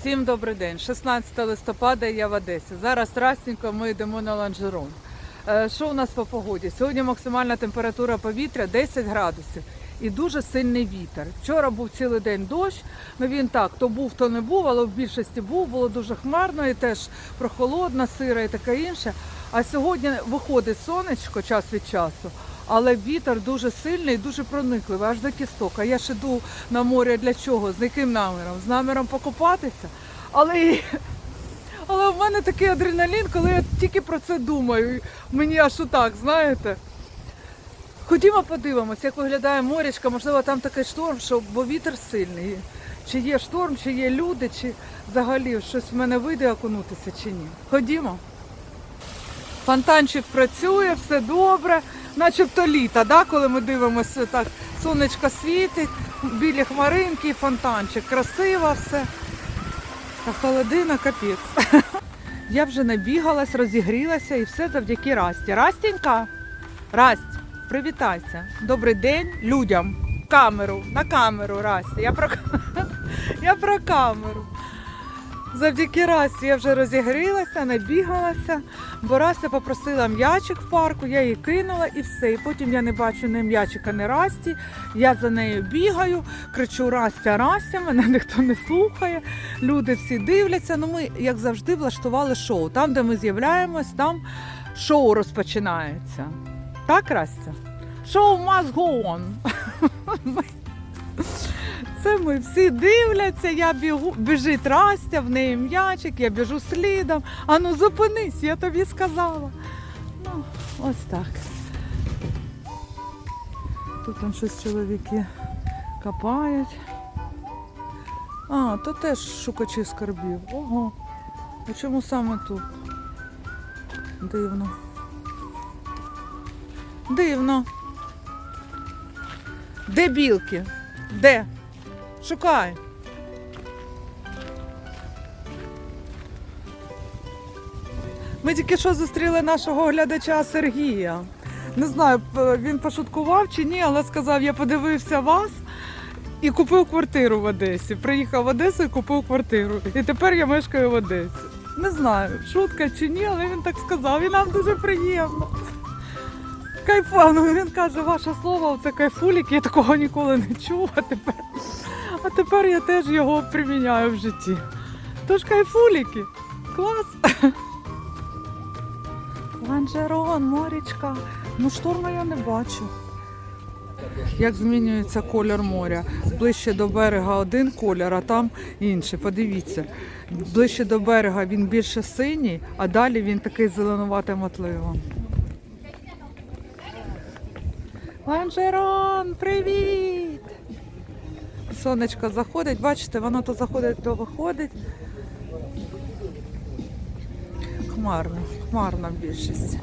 Всім добрий день. 16 листопада я в Одесі. Зараз раненько ми йдемо на ланжерон. Е, Що у нас по погоді? Сьогодні максимальна температура повітря 10 градусів і дуже сильний вітер. Вчора був цілий день дощ. Ну він так, то був, то не був, але в більшості був. Було дуже хмарно і теж прохолодно, сира і таке інше. А сьогодні виходить сонечко час від часу. Але вітер дуже сильний дуже проникливий, аж до кісток. А я ж іду на море для чого? З яким наміром? З наміром покупатися. Але, але в мене такий адреналін, коли я тільки про це думаю. Мені аж отак, знаєте. Ходімо подивимося, як виглядає морячка. Можливо, там такий шторм, що бо вітер сильний. Чи є шторм, чи є люди, чи взагалі щось в мене вийде окунутися, чи ні. Ходімо. Фонтанчик працює, все добре, начебто літо, да? коли ми дивимося, так сонечко світить, білі хмаринки, фонтанчик, красиво все. А холодина капець. Я вже набігалась, розігрілася і все завдяки Расті. Растінька, Расть, привітайся. Добрий день людям. Камеру, на камеру, Расті. Я про, я про камеру. Завдяки Расті я вже розігрілася, набігалася, бо Растя попросила м'ячик в парку, я її кинула і все. І потім я не бачу ні м'ячика, ні Расті. Я за нею бігаю, кричу Растя, Растя, мене ніхто не слухає. Люди всі дивляться. Ну ми, як завжди, влаштували шоу. Там, де ми з'являємось, там шоу розпочинається. Так, Растя? Шоу must go on. Це ми всі дивляться, я бігу, біжить Растя, в неї м'ячик, я біжу слідом. Ану, зупинись, я тобі сказала. Ну, ось так. Тут там щось чоловіки копають. А, то теж шукачі скарбів. Ого. А чому саме тут? Дивно. Дивно. Де білки? Де? Шукай. Ми тільки що зустріли нашого глядача Сергія. Не знаю, він пошуткував чи ні, але сказав, я подивився вас і купив квартиру в Одесі. Приїхав в Одесу і купив квартиру. І тепер я мешкаю в Одесі. Не знаю, шутка чи ні, але він так сказав, і нам дуже приємно. Кайфовно, він каже, ваше слово, це кайфулік, я такого ніколи не чув, а тепер, тепер я теж його приміняю в житті. Тож кайфуліки, клас. Ланжерон, морічка. Ну шторма я не бачу. Як змінюється колір моря. Ближче до берега один колір, а там інший. Подивіться. Ближче до берега він більше синій, а далі він такий зеленувато мотливо. Ланжерон, привіт! Сонечко заходить, бачите, воно то заходить, то виходить. Хмарно, хмарна більшість.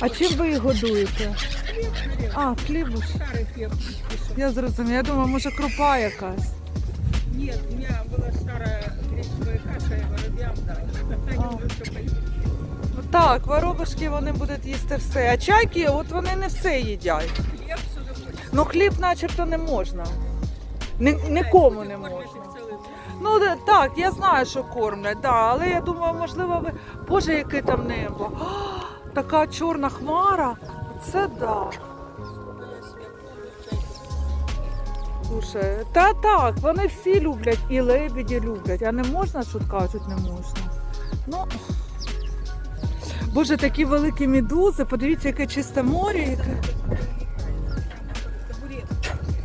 А чим ви їх годуєте? А. Старый хлеб. Я зрозуміла. Я думаю, може крупа якась. Нет, у меня была старая гречневая каша, я воробьям дала. А. поели. Ну так, воробушки вони будуть їсти все. А чайки, от вони не все їдять. Хлеб сюда хочет. Ну хліб начебто не можна. Ні, нікому не можна. Ну так, я знаю, що кормлять, да, але я думаю, можливо, ви. Боже, яке там небо. А, така чорна хмара. Це да. Слушай, та так, вони всі люблять і лебеді люблять, а не можна, що кажуть, не можна. Ну, Боже, такі великі медузи, подивіться, яке чисте море, яке.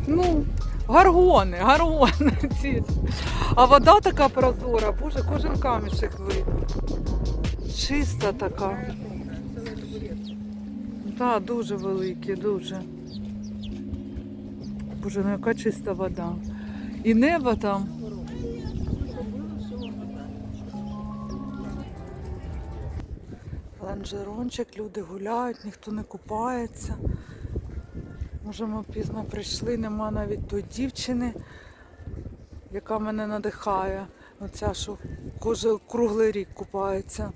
Ну, гаргони, гаргони. А вода така прозора, боже, кожен камішек видно. Чиста така. Так, дуже великі, дуже. Боже, ну яка чиста вода. І небо там. Ланжерончик, люди гуляють, ніхто не купається. Може, ми пізно прийшли, нема навіть тої дівчини, яка мене надихає. Оця, що кожен круглий рік купається.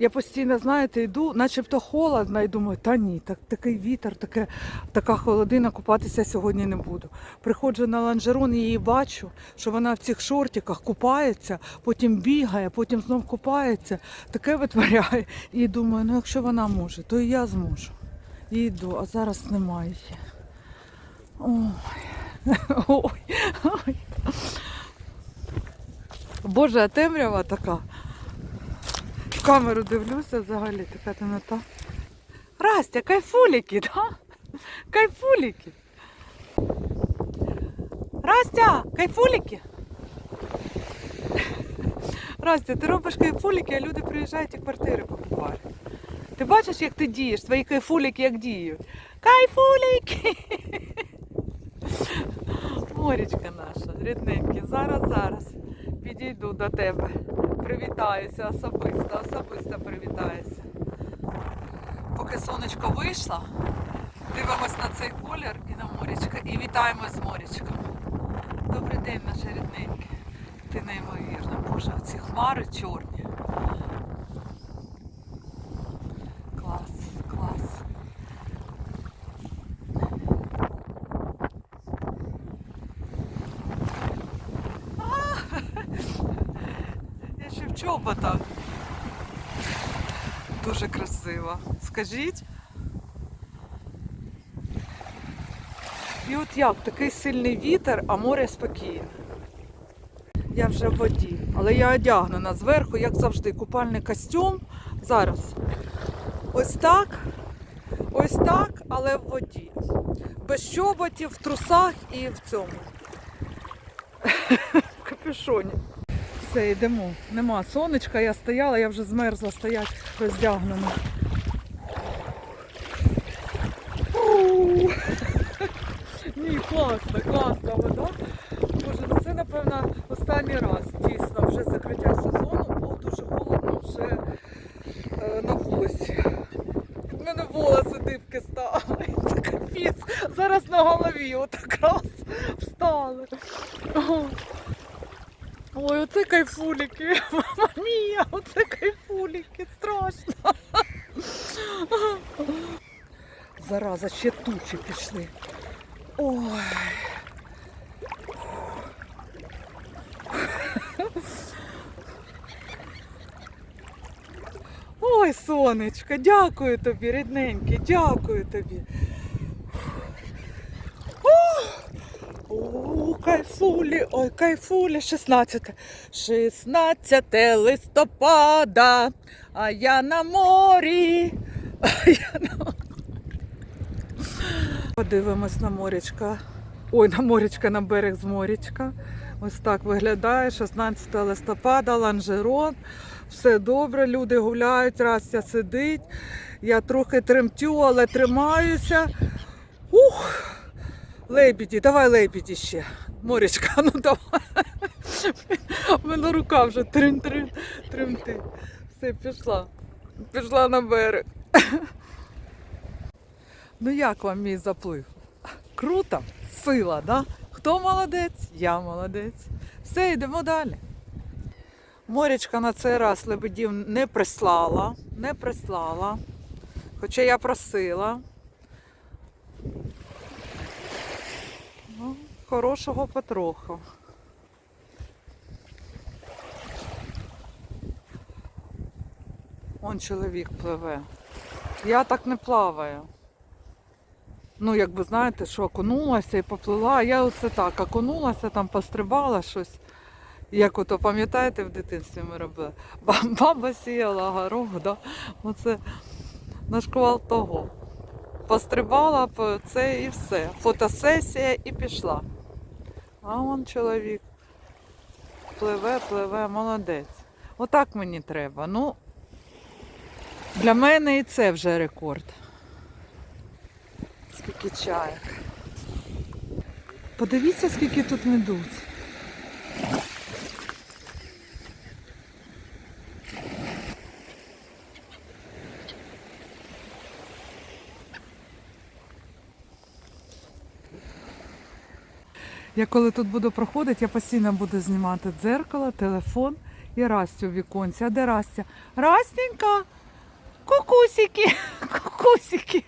Я постійно, знаєте, йду, начебто холодно, і думаю, та ні, так, такий вітер, таке, така холодина, купатися сьогодні не буду. Приходжу на ланжерон і її бачу, що вона в цих шортиках купається, потім бігає, потім знов купається, таке витворяє. І думаю, ну якщо вона може, то і я зможу. І йду, а зараз немає. Ой. Ой. Ой. Боже, темрява така. В камеру дивлюся взагалі, така темнота. Растя, кайфуліки, да? Кайфуліки. Растя, кайфуліки. Растя, ти робиш кайфуліки, а люди приїжджають і квартири покупають. Ти бачиш, як ти дієш, твої кайфуліки як діють. Кайфуліки! Морічка наша, рідненькі, зараз, зараз підійду до тебе. Привітаюся особисто, особисто привітаюся. Поки сонечко вийшло, дивимось на цей колір і на морічка. І вітаємось з морічком. Добрий день, наша рідненька. Ти неймовірна, Боже, ці хмари чорні. Клас, клас. Я ще. Дуже красиво. Скажіть. І от як, такий сильний вітер, а море спокійне. Я вже в воді, але я одягнена зверху, як завжди, купальний костюм. Зараз. Ось так, ось так, але в воді. Без чоботів, в трусах і в цьому. В капюшоні. Все, йдемо. Нема сонечка, я стояла, я вже змерзла стоять роздягнена. Ні, класно, класна вода. Боже, ну це напевно останній раз. Дійсно, вже закриття сезону, було дуже холодно вже е, на вулиці. У мене волоси дибки стали. Це капець. Зараз на голові отак раз встали. О. Ой, оце кайфуліки. Мама мія, оце кайфуліки. Страшно. Зараза, ще тучі пішли. Ой. Ой, сонечко, дякую тобі, рідненький, дякую тобі. О, кайфулі, ой, кайфулі, 16. 16 листопада, а я на морі. Подивимось на морячка. Ой, на морячка, на берег з морячка. Ось так виглядає. 16 листопада, ланжерон. Все добре, люди гуляють, Растя сидить. Я трохи тремтю, але тримаюся. Ух! Лебіді, давай лебіді ще. Морячка, ну давай. У мене рука вже трим-трим, тремти. Все, пішла. Пішла на берег. Ну як вам мій заплив? Круто, сила, да? Хто молодець? Я молодець. Все, йдемо далі. Морячка на цей раз лебедів не прислала, не прислала. Хоча я просила. Ну, хорошого потроху. Он чоловік пливе. Я так не плаваю. Ну, як ви знаєте, що окунулася і поплила. Я оце так окунулася, там пострибала щось. Як ото, пам'ятаєте, в дитинстві ми робили? Баба сіяла горох, да? Оце на шквал того. Пострибала це і все. Фотосесія і пішла. А он чоловік пливе, пливе, молодець. Отак мені треба. Ну, для мене і це вже рекорд. Скільки чаєк. Подивіться, скільки тут медуз. Я коли тут буду проходити, я постійно буду знімати дзеркало, телефон і Растю в віконці. А де Растя? Растенька! Кукусики! Кукусики!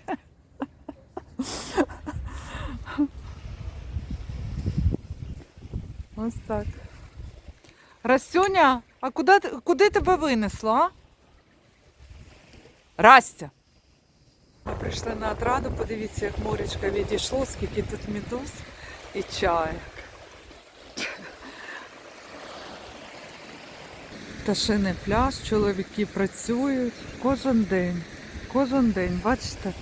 Ось так. Растюня, а куди, куди тебе винесло, а? Растя! Ми прийшли на отраду, подивіться, як морячка відійшло, скільки тут медуз і чаєк. Пташиний пляж, чоловіки працюють кожен день. Кожен день, бачите?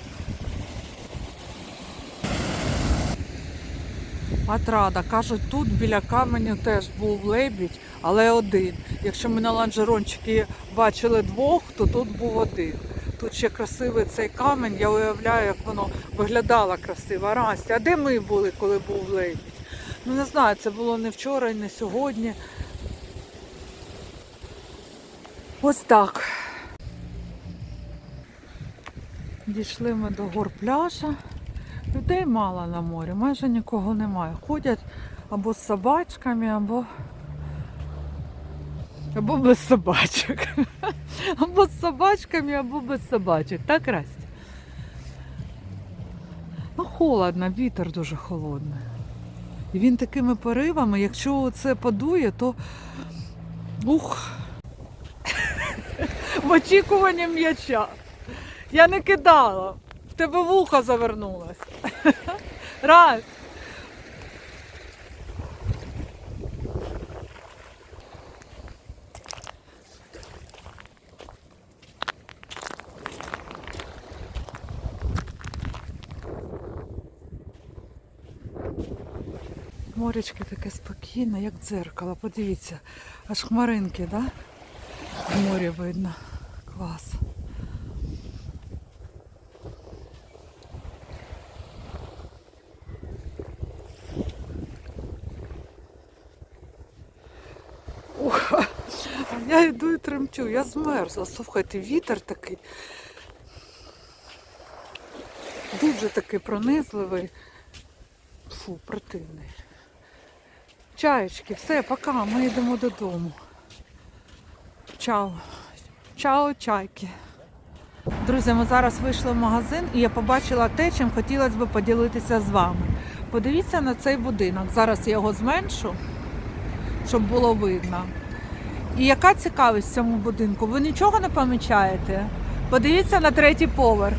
Отрада. Кажуть, тут біля каменю теж був лебідь, але один. Якщо ми на ланжерончики бачили двох, то тут був один. Тут ще красивий цей камінь, я уявляю, як воно виглядало красиво. Растя, а де ми були, коли був лебідь? Ну не знаю, це було не вчора не сьогодні. Ось так. Дійшли ми до гор пляжа. Людей мало на морі, майже нікого немає. Ходять або з собачками, або, або без собачок. Або з собачками, або без собачок. Так, Растя? Ну, холодно, вітер дуже холодний. І він такими поривами, якщо це подує, то ух. В очікуванні м'яча. Я не кидала. В тебе вухо завернулось. Раз. Морячки таке спокійне, як дзеркало. Подивіться, аж хмаринки, да? Морі видно. Клас. Ух, а я йду і тремтю, я змерзла. Слухайте, вітер такий. Дуже такий пронизливий. Фу, противний. Чаєчки, все, пока, ми йдемо додому. Чао. Чао, чайки. Друзі, ми зараз вийшли в магазин і я побачила те, чим хотілося б поділитися з вами. Подивіться на цей будинок. Зараз я його зменшу, щоб було видно. І яка цікавість в цьому будинку? Ви нічого не помічаєте? Подивіться на третій поверх.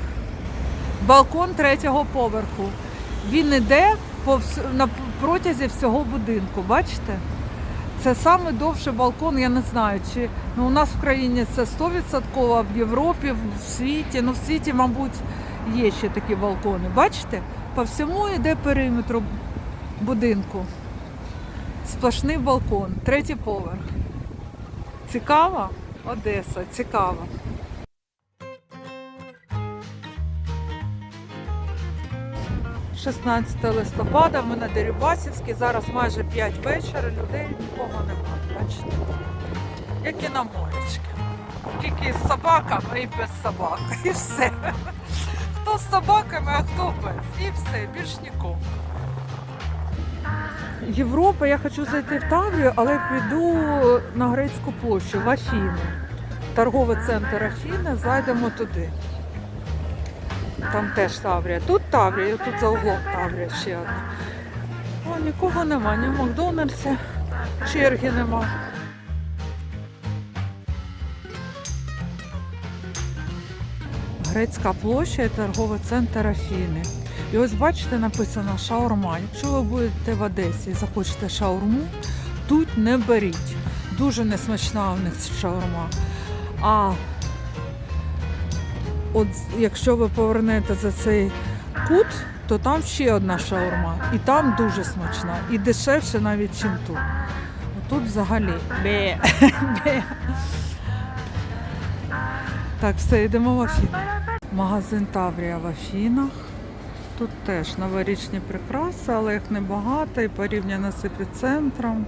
Балкон третього поверху. Він іде протязі всього будинку. Бачите? Це саме довший балкон, я не знаю, чи ну, у нас в країні це 100%, а в Європі, в світі. Ну в світі, мабуть, є ще такі балкони. Бачите? По всьому йде периметру будинку. Сплошний балкон, третій поверх. Цікаво? Одеса, цікаво. – 16 листопада, ми на Дерибасівській, зараз майже 5 вечора, людей нікого немає. Бачите? Як і на морячки. Тільки з собаками і без собак. І все. Хто з собаками, а хто без. І все, більш нікого. Європа, я хочу зайти в Таврію, але піду на Грецьку площу, в Афіни. Торговий центр Афіни, зайдемо туди. Там теж Таврія. Тут Таврія, тут за углом Таврія ще одна. О, нікого нема, ні в Макдональдсі, черги нема. Грецька площа і торговий центр Афіни. І ось бачите, написано шаурма. Якщо ви будете в Одесі і захочете шаурму, тут не беріть. Дуже несмачна у них шаурма. А от якщо ви повернете за цей кут, то там ще одна шаурма. І там дуже смачна. І дешевше навіть, ніж тут. Тут взагалі. Бе. Бе. Так, все, йдемо в Афіни. Магазин Таврія в Афінах. Тут теж новорічні прикраси, але їх небагато і порівняно з епіцентром.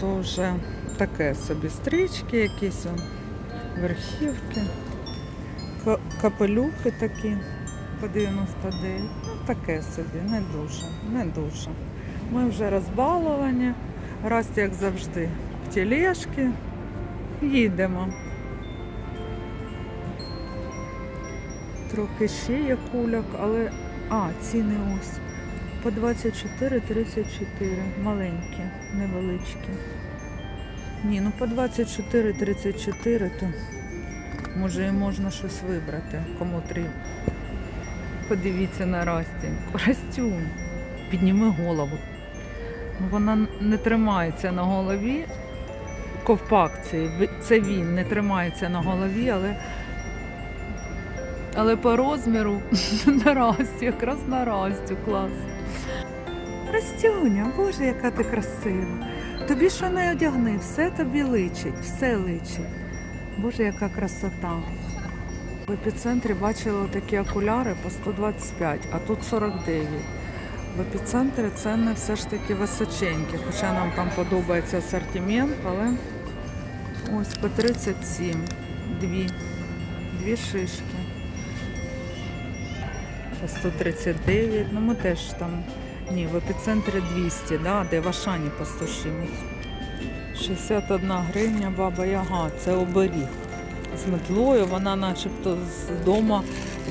То вже таке собі стрічки, якісь верхівки, капелюхи такі по 99. Ну, таке собі, не дуже, не дуже. Ми вже розбаловані. Раз, як завжди, в тележки. Їдемо. Трохи ще є кульок, але. А, ціни ось. По 24,34. Маленькі, невеличкі. Ні, ну по 24,34 то може можна щось вибрати, кому треба. Подивіться на Растіньку. Растюнь. Підніми голову. Ну, Вона не тримається на голові. Ковпак цей, це він не тримається на голові, але, але по розміру на Расті, якраз на Растю клас. Растюня, боже, яка ти красива. Тобі що не одягни, все тобі личить, все личить. Боже, яка красота. В епіцентрі бачила такі окуляри по 125, а тут 49. В епіцентрі ціни все ж таки височенькі, хоча нам там подобається асортимент, але ось по 37, дві, дві шишки. По 139, ну ми теж там, ні, в епіцентрі 200, да, де в Ашані по 100 чимось. 61 гривня баба Яга, це оберіг. З метлою вона начебто з дому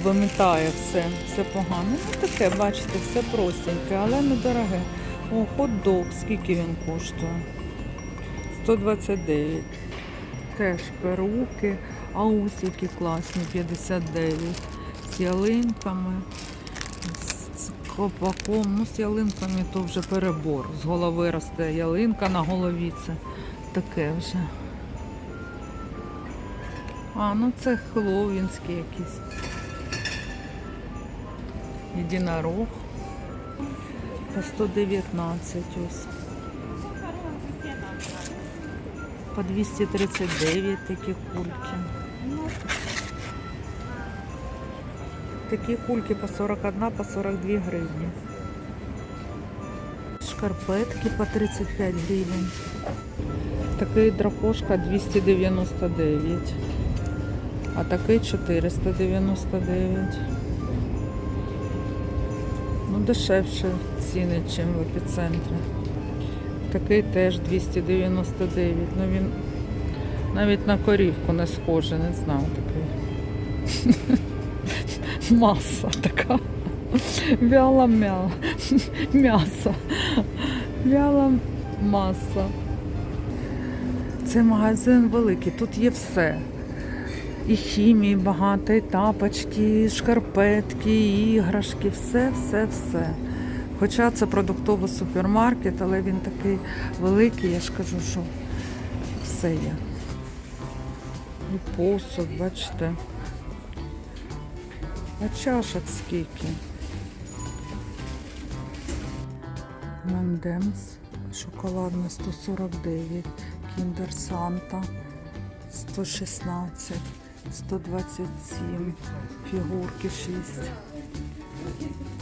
вимітає все, все погано. Ну таке, бачите, все простеньке, але недороге. О, хот-дог, скільки він коштує? 129. Теж перуки, а ось які класні, 59. З ялинками, з з копаком. Ну, з ялинками то вже перебор. З голови росте ялинка на голові. Це таке вже. А, ну це хеллоуінські якісь. Єдинорог. По 119 ось. По 239 такі кульки. Такі кульки по 41, по 42 гривні. Шкарпетки по 35 гривень. Такий дракошка 299. А такий 499. Ну, дешевше ціни, ніж в епіцентрі. Такий теж 299. Ну він навіть на корівку не схожий, не знав такий. Маса така. Вяла м'я. М'ясо. Вяла маса. Це магазин великий, тут є все. І хімії багато, і тапочки, і шкарпетки, і іграшки, все, все, все. Хоча це продуктовий супермаркет, але він такий великий, я ж кажу, що все є. І посуд, бачите. А чашок скільки? Мендемс шоколадний 149, Кіндер Санта 116, 127, фігурки 6.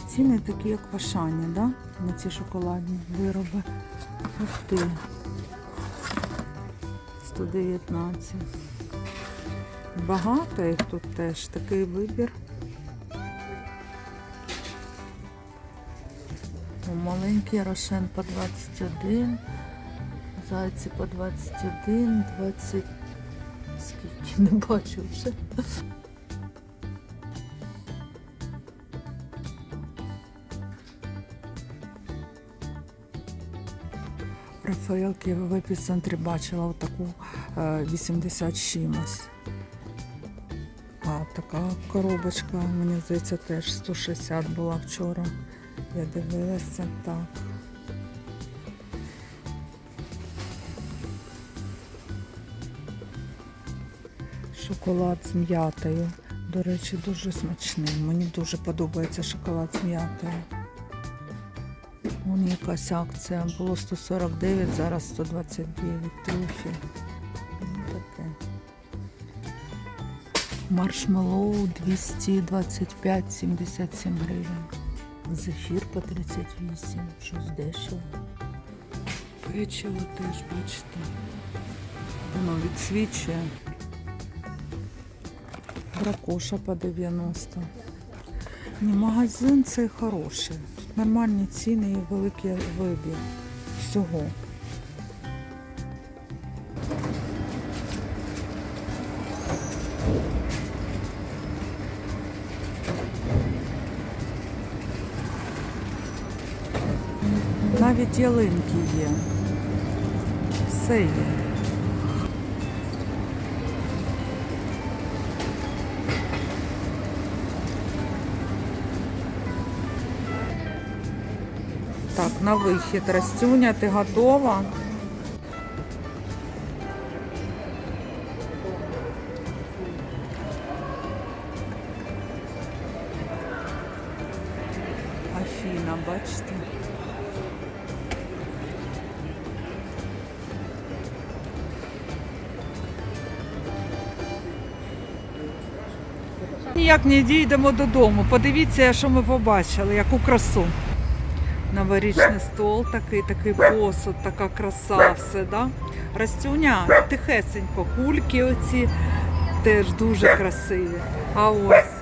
Ціни такі, як в да? на ці шоколадні вироби. Ух ти. 119. Багато їх тут теж такий вибір. Маленький рошен по 21, зайці по 21, 20. Скільки не бачу вже. Рафаелки в епіцентрі бачила отаку е, 80 чимось. А така коробочка, мені здається, теж 160 була вчора. Я дивилася так. Шоколад з м'ятою. До речі, дуже смачний. Мені дуже подобається шоколад з м'ятою. Вон якась акція. Було 149, зараз 129 трюфель. Ну, таке. Маршмеллоу 225-77 гривень. Зефір по 38, щось дешево. Печиво теж, бачите. Воно відсвічує. Дракоша по 90. Ні, магазин цей хороший. Тут Нормальні ціни і великий вибір всього. Навіть ялинки є. Все є. На вихід. Растюня, ти готова? Афіна, бачите? Ніяк не дійдемо додому. Подивіться, що ми побачили, яку красу. Новорічний стол такий, такий посуд, така краса, все, да? Растюня, тихесенько, кульки оці теж дуже красиві. А ось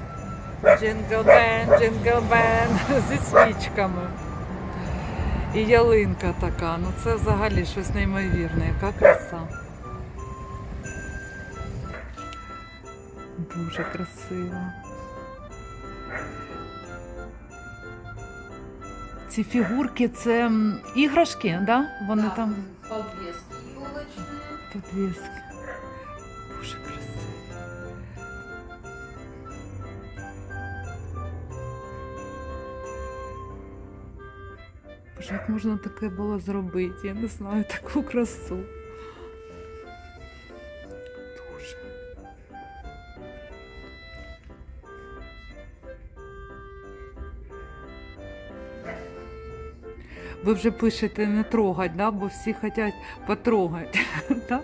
джинглбен, джинглбен зі свічками. І ялинка така. Ну це взагалі щось неймовірне, яка краса. Дуже красиво. Ці фігурки це іграшки, да? Вони так, там подвески красиво. Боже, як можна таке було зробити? Я не знаю таку красу. Ви вже пишете не трогать, да? бо всі хочуть потрогати. да?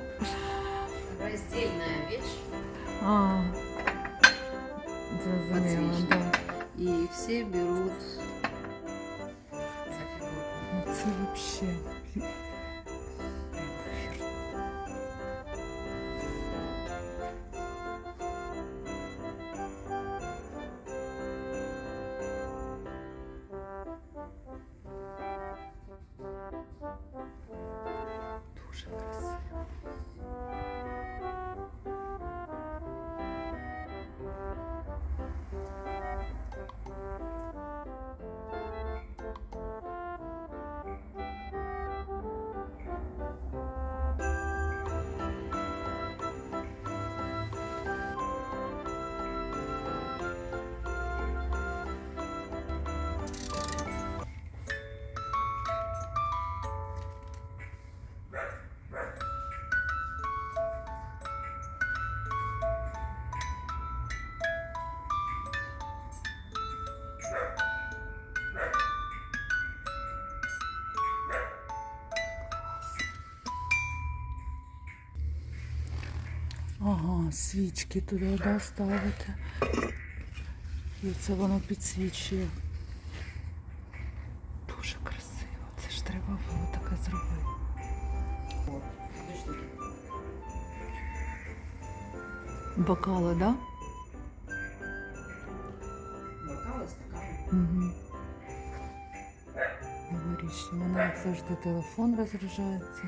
Роздільна вещь. А, зрозуміло, да. И все берут Ага, свічки туди да, ставити. І це воно підсвічує. Дуже красиво. Це ж треба було таке зробити. Бокали, так? Да? Бокалы, стаканы. Угу. Новорічні. У мене завжди телефон розряджається.